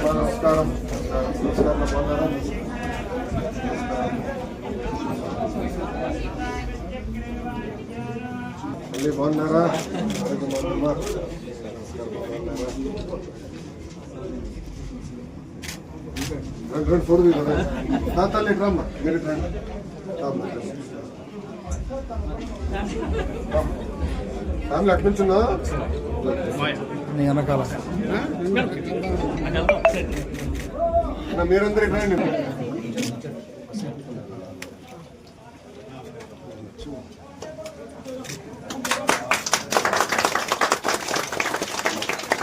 నమస్కారం. నమస్కారం. బాగున్నారా మళ్ళీ బాగున్నారా? రండి ఫోర్ రమ్మా. మీరు రండి. రండి. ఫ్యామిలీ నుంచున్నా వెనకాల. నా మీరందరూ ఇక్కడ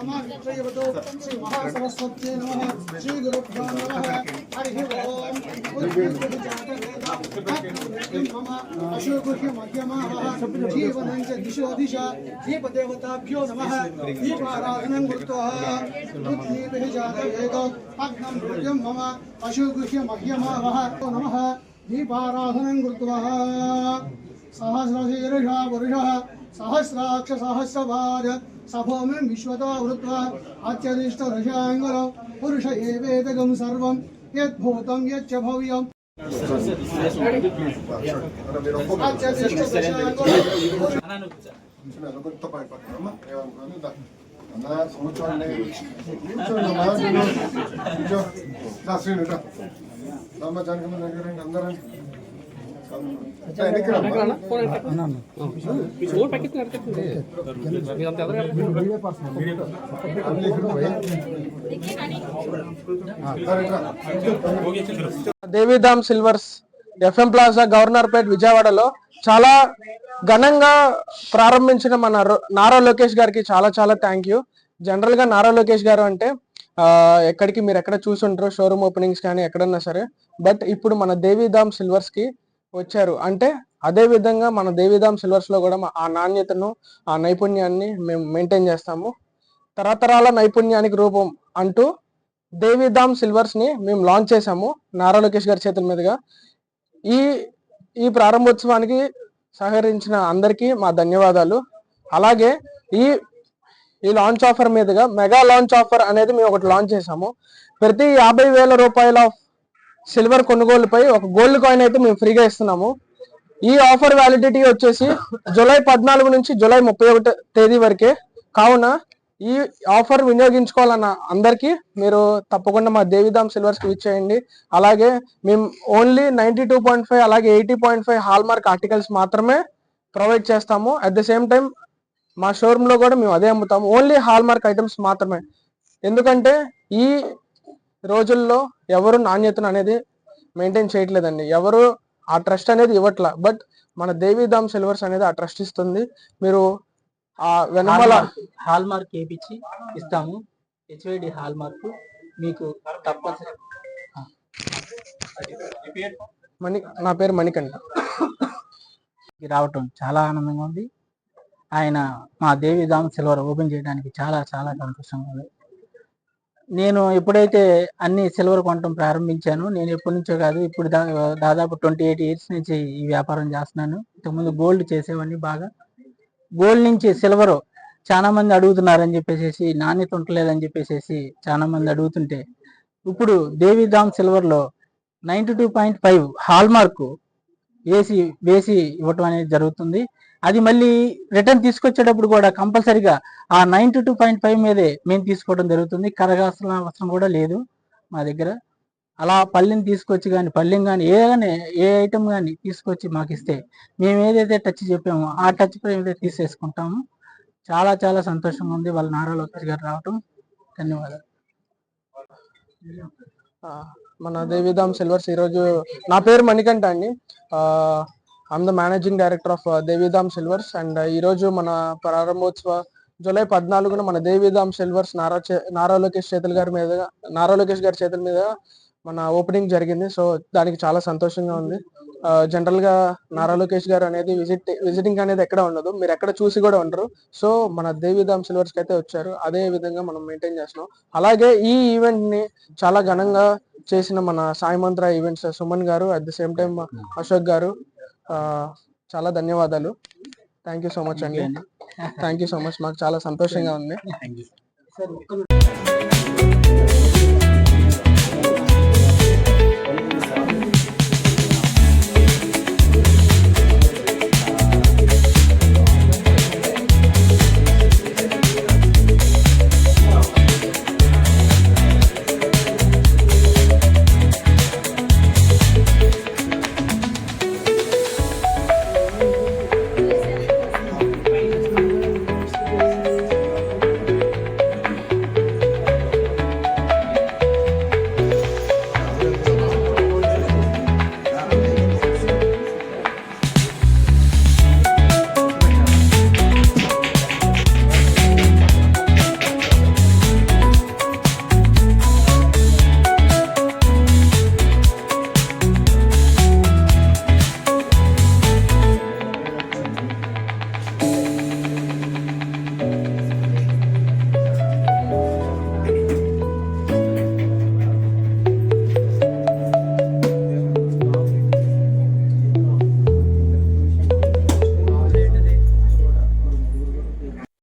हमाश्रयवतो श्री महासरस्वत्यै नमः श्री गुरुभ्यो नमः हरिः ओम मम अशोकुह्य मध्यमाः जीवनं च दिशो दिशा दीपदेवताभ्यो नमः दीपाराधनं कृत्वा बुद्धिभिः जातवेदो अग्नं भुजं मम अशोकुह्य मह्यमावः नमः दीपाराधनं कृत्वा सहस्रशीर्षः पुरुषः నమః దీపారాధనం కృత్వా సహస్రశీర్ష పురుషः సహస్రాక్ష సహస్రపాద సభోమిం విశ్వతో వృత్వా అత్యదిష్ట రషాంగలం Devidham silvers FM plaza Governorpet విజయవాడలో చాలా ఘనంగా ప్రారంభించిన మన నారా లోకేష్ గారికి చాలా చాలా థ్యాంక్ యూ జనరల్గా నారా లోకేష్ గారు అంటే ఎక్కడికి మీరు ఎక్కడ చూసుంటారో షోరూమ్ ఓపెనింగ్స్ కానీ ఎక్కడన్నా సరే బట్ ఇప్పుడు మన దేవిధామ్ సిల్వర్స్కి వచ్చారు. అంటే అదే విధంగా మన దేవిధామ్ సిల్వర్స్లో కూడా ఆ నాణ్యతను ఆ నైపుణ్యాన్ని మేము మెయింటైన్ చేస్తాము. తరతరాల నైపుణ్యానికి రూపం అంటూ దేవిధామ్ సిల్వర్స్ని మేము లాంచ్ చేసాము నారా లోకేష్ గారి చేతుల మీదుగా. ఈ ఈ ప్రారంభోత్సవానికి సహకరించిన అందరికీ మా ధన్యవాదాలు. అలాగే ఈ ఈ లాంచ్ ఆఫర్ మీదుగా మెగా లాంచ్ ఆఫర్ అనేది మేము ఒకటి లాంచ్ చేసాము ప్రతి యాభై వేల రూపాయల సిల్వర్ కొనుగోలుపై ఒక గోల్డ్ కాయిన్ అయితే మేము ఫ్రీగా ఇస్తున్నాము. ఈ ఆఫర్ వ్యాలిడిటీ వచ్చేసి జూలై పద్నాలుగు నుంచి జూలై ముప్పై ఒకటి తేదీ వరకే. కావున ఈ ఆఫర్ వినియోగించుకోవాలన్న అందరికీ మీరు తప్పకుండా మా దేవిధామ్ సిల్వర్స్కి ఇచ్చేయండి. అలాగే మేము only ninety two point five అలాగే eighty point five hallmark articles మాత్రమే ప్రొవైడ్ చేస్తాము. అట్ ద సేమ్ టైం మా షోరూంలో కూడా మేము అదే అమ్ముతాము. ఓన్లీ హాల్ మార్క్ ఐటమ్స్ మాత్రమే. ఎందుకంటే ఈ రోజుల్లో ఎవరు నాణ్యతను అనేది మెయింటైన్ చేయట్లేదండి. ఎవరు ఆ ట్రస్ట్ అనేది ఇవ్వట్ల. బట్ మన దేవిధామ్ సిల్వర్స్ అనేది ఆ ట్రస్ట్ ఇస్తుంది. మీరు ఆ వెనమల హాల్ మార్క్ వేయించి ఇస్తాము. హెచ్ఐడి హాల్ మార్క్ మీకు తప్పనిసరి మణి నా పేరు మణికంఠ. రావటం చాలా ఆనందంగా ఉంది. ఆయన మా దేవి దామ్ సిల్వర్ ఓపెన్ చేయడానికి చాలా చాలా సంతోషంగా ఉంది. నేను ఎప్పుడైతే అన్ని సిల్వర్ కొనటం ప్రారంభించాను నేను ఎప్పటి నుంచో కాదు ఇప్పుడు దాదాపు ట్వంటీ ఎయిట్ ఇయర్స్ నుంచి ఈ వ్యాపారం చేస్తున్నాను. ఇంతకుముందు గోల్డ్ చేసేవాడిని బాగా. గోల్డ్ నుంచి సిల్వర్ చాలా మంది అడుగుతున్నారని చెప్పేసి నాణ్యత ఉండలేదని చెప్పేసి చాలా మంది అడుగుతుంటే ఇప్పుడు Devidham సిల్వర్లో ninety two point five hallmark వేసి వేసి ఇవ్వటం అనేది జరుగుతుంది. అది మళ్ళీ రిటర్న్ తీసుకొచ్చేటప్పుడు కూడా కంపల్సరిగా ఆ నైన్టీ టూ పాయింట్ ఫైవ్ మీదే మేము తీసుకోవడం జరుగుతుంది. కరగాల్సిన అవసరం కూడా లేదు మా దగ్గర. అలా పల్లెని తీసుకొచ్చి కానీ పళ్ళెం కానీ ఏ కానీ ఏ ఐటెం కానీ తీసుకొచ్చి మాకు ఇస్తే మేము ఏదైతే టచ్ చెప్పామో ఆ టచ్ మీద తీసేసుకుంటాము. చాలా చాలా సంతోషంగా ఉంది. వాళ్ళ నారా లోకేష్ గారు రావటం. ధన్యవాదాలు. మన దేవిధామ్ సిల్వర్స్ ఈరోజు నా పేరు మణికంఠ అండి. I'm the managing director of Devidham silvers and ఈరోజు మన ప్రారంభోత్సవ జూలై పద్నాలుగున మన దేవిధామ్ సిల్వర్స్ నారా నారా లోకేష్ చేతుల గారి మీద నారా లోకేష్ గారి చేతుల మీద మన ఓపెనింగ్ జరిగింది. సో దానికి చాలా సంతోషంగా ఉంది. Uh, జనరల్గా నారా లోకేష్ గారు అనేది విజిట్ విజిటింగ్ అనేది ఎక్కడ ఉండదు. మీరు ఎక్కడ చూసి కూడా ఉండరు. సో మన దేవిధామ్ సిల్వర్స్కి అయితే వచ్చారు. అదే విధంగా మనం మెయింటైన్ చేస్తున్నాం. అలాగే ఈ ఈవెంట్ని చాలా ఘనంగా చేసిన మన సాయి మంత్ర ఈవెంట్స్ సుమన్ గారు at the same time Ashok గారు చాలా ధన్యవాదాలు. థ్యాంక్ యూ సో మచ్ అండి. థ్యాంక్ యూ సో మచ్ మాకు చాలా సంతోషంగా ఉంది. సార్ ఒక్క